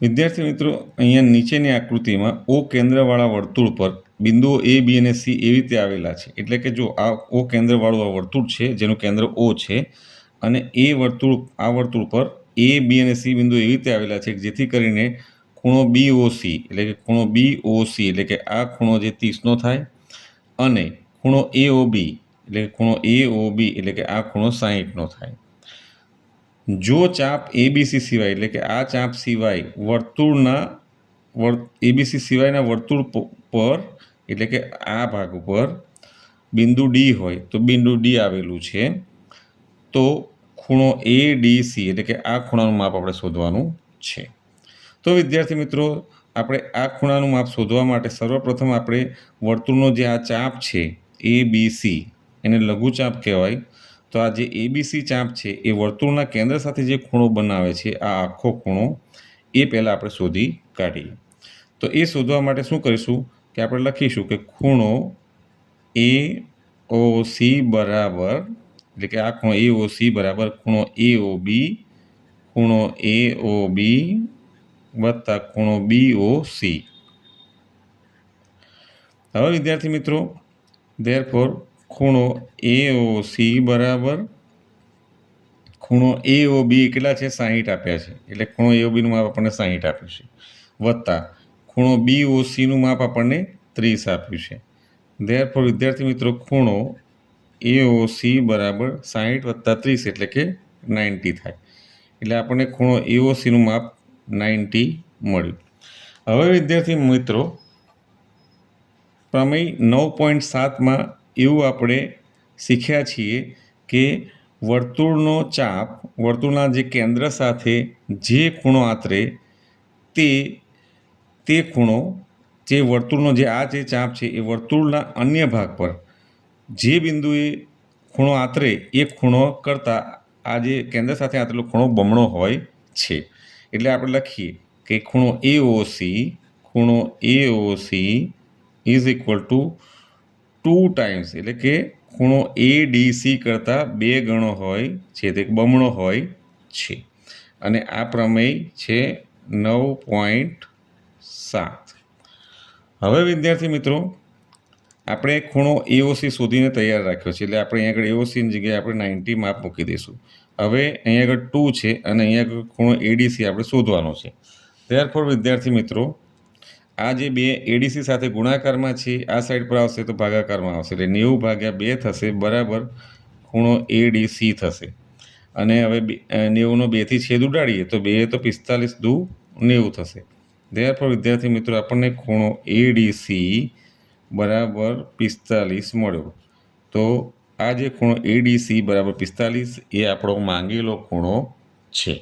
વિદ્યાર્થી મિત્રો, અહીંયા નીચેની આકૃતિમાં ઓ કેન્દ્રવાળા વર્તુળ પર બિંદુઓ એ બી અને સી એવી રીતે આવેલા છે. એટલે કે જો આ ઓ કેન્દ્રવાળું આ વર્તુળ છે, જેનું કેન્દ્ર ઓ છે, અને એ વર્તુળ, આ વર્તુળ પર એ બી અને સી બિંદુ એવી રીતે આવેલા છે, જેથી કરીને ખૂણો બી ઓ સી એટલે કે ખૂણો બી ઓ સી એટલે કે આ ખૂણો જે ત્રીસનો થાય, અને ખૂણો એ ઓ બી એટલે કે ખૂણો એ ઓ બી એટલે કે આ ખૂણો સાહીઠનો થાય. જો ચાપ એબીસી સિવાય, એટલે કે આ ચાપ સિવાય વર્તુળના વર એબીસી સિવાયના વર્તુળ પર, એટલે કે આ ભાગ ઉપર બિંદુ ડી હોય, તો બિંદુ ડી આવેલું છે. તો ખૂણો એ ડી સી એટલે કે આ ખૂણાનું માપ આપણે શોધવાનું છે. તો વિદ્યાર્થી મિત્રો, આપણે આ ખૂણાનું માપ શોધવા માટે સર્વપ્રથમ આપણે વર્તુળનો જે આ ચાપ છે એ બી સી એને લઘુચાપ કહેવાય. તો આ જે એબીસી ચાપ છે, એ વર્તુળના કેન્દ્ર સાથે જે ખૂણો બનાવે છે, આ આખો ખૂણો, એ પહેલાં આપણે શોધી કાઢીએ. તો એ શોધવા માટે શું કરીશું કે આપણે લખીશું કે ખૂણો એ ઓ સી બરાબર, એટલે કે આ ખૂણો એ ઓ સી બરાબર ખૂણો એ ઓ બી ખૂણો એ ઓ બી વત્તા ખૂણો બી ઓ સી હવે વિદ્યાર્થી મિત્રો ધેરફોર ખૂણો એ ઓ સી બરાબર ખૂણો એ ઓ બી કેટલા છે? સાહીઠ આપ્યા છે. એટલે ખૂણો એ ઓ બીનું માપ આપણને સાહીઠ આપ્યું છે. વત્તા ખૂણો બી ઓ સીનું માપ આપણને ત્રીસ આપ્યું છે. ધેરફોર વિદ્યાર્થી મિત્રો, ખૂણો એ ઓ સી બરાબર સાહીઠ વત્તા ત્રીસ એટલે કે નાઇન્ટી થાય. એટલે આપણને ખૂણો એ ઓ સીનું માપ નાઇન્ટી મળ્યું. હવે વિદ્યાર્થી મિત્રો, પ્રમેય નવ પોઈન્ટ સાતમાં એવું આપણે શીખ્યા છીએ કે વર્તુળનો ચાપ, વર્તુળના જે કેન્દ્ર સાથે જે ખૂણો આતરે તે તે ખૂણો, જે વર્તુળનો જે આ જે ચાપ છે એ વર્તુળના અન્ય ભાગ પર જે બિંદુએ ખૂણો આતરે એ ખૂણો કરતાં આ જે કેન્દ્ર સાથે આતરેલો ખૂણો બમણો હોય છે. એટલે આપણે લખીએ કે ખૂણો એ ઓ સી ખૂણો A O C is equal to two times એટલે કે ખૂણો એ ડી સી કરતાં બે ગણો હોય છે તે બમણો હોય છે. અને આ પ્રમેય છે નવ પોઈન્ટ સાત. હવે વિદ્યાર્થી મિત્રો, આપણે ખૂણો એઓસી શોધીને તૈયાર રાખ્યો છે, એટલે આપણે અહીંયા આગળ એઓસીની જગ્યાએ આપણે નાઇન્ટી માપ મૂકી દઈશું. હવે અહીંયા આગળ ટુ છે, અને અહીંયા આગળ ખૂણો એડીસી આપણે શોધવાનો છે. ત્યારફોર વિદ્યાર્થી મિત્રો આ જે બે એડીસી સાથે ગુણાકારમાં છે, આ સાઈડ પર આવશે તો ભાગાકારમાં આવશે. એટલે નેવું ભાગ્યા બે થશે, બરાબર ખૂણો એડીસી થશે. અને હવે નેવુંનો બેથી છેદ ઉડાડીએ તો બે તો પિસ્તાલીસ દુ નેવું થશે. ત્યારફોર વિદ્યાર્થી મિત્રો, આપણને ખૂણો એડીસી બરાબર પિસ્તાલીસ મળ્યો. તો આ જે ખૂણો એડીસી બરાબર પિસ્તાલીસ એ આપણો માંગેલો ખૂણો છે.